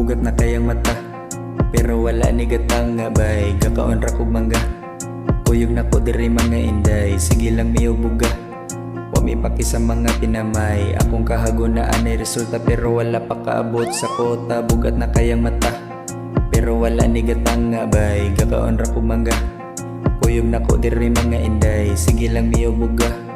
Bugat na kayang mata Pero wala ni gatang nga bay Kakaon ra kog mangga. Kuyog na ko diri mga inday Sige lang miyo buga. Wami paki sa mga pinamay Akong kahagunaan ay resulta Pero wala pa kaabot sa kota Bugat na kayang mata. Pero wala ni gatang nga bay Kakaon ra kog mangga. Kuyog na ko diri mga inday Sige lang miyo buga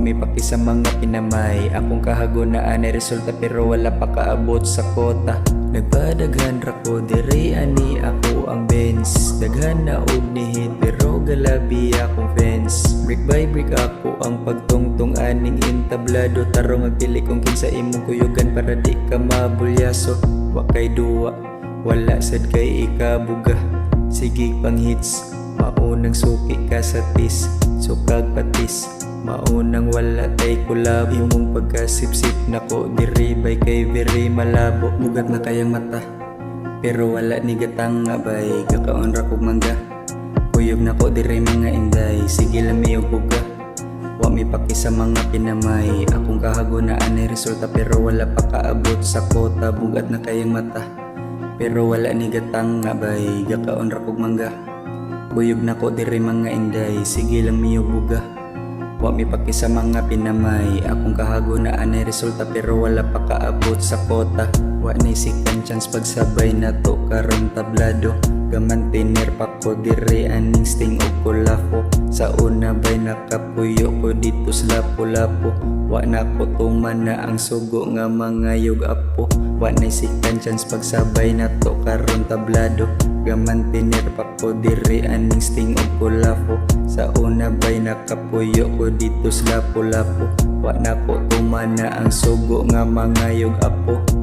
Wami paki sa mga pinamay. Akong kahagunaan ay resulta Pero wala pa kaabot sa kota. Nagpadaghan ra ko diri ani ako ang Benz. Daghan na og nihit pero galabi akong fence. Brick by brick ako ang pagtungtong aning intablado Tarong magpili kung kinsa imong kuyugan para di ka mabulyaso. Wa kay duwa, wala sad kay ikabuga. Sige pang hits, maunang suki ka sa tis. Sukag patis, maunang wala tay kulab. Imong pagkasip-sip nako diri bay kay very malabo. Bugat na kayang mata pero wala ni gatang nga bay. Kakaon ra kog mangga. Kuyog na ko diri mga inday. Sige lang miyo buga Wa mi paki sa mga pinamay. Akong kahagunaan ay resulta Pero wala pa kaabot sa kota. Bugat na kayang mata Pero wala ni gatang nga bay. Kakaon ra kog mangga. Kuyog na ko diri mga inday. Sige lang miyo buga Wa mi paki sa mga pinamay. Akong kahagunaan ay resulta Pero wala pa kaabot sa kota Wa ni second chance pagsabay na to karon tablado Gamantiner pa ko dire aning sting o kulafo Sa una bay nakapuyo ko dito sa lapo-lapo Wa na ko tuman ang sugo nga mga yug apo. Wa ni second chance pagsabay na to karon tablado. Gamantiner pa ko dire aning sting o kulafo Sa una bay nakapuyo ko dito sa lapo-lapo Wa na ko tuman ang sugo nga mga yug apo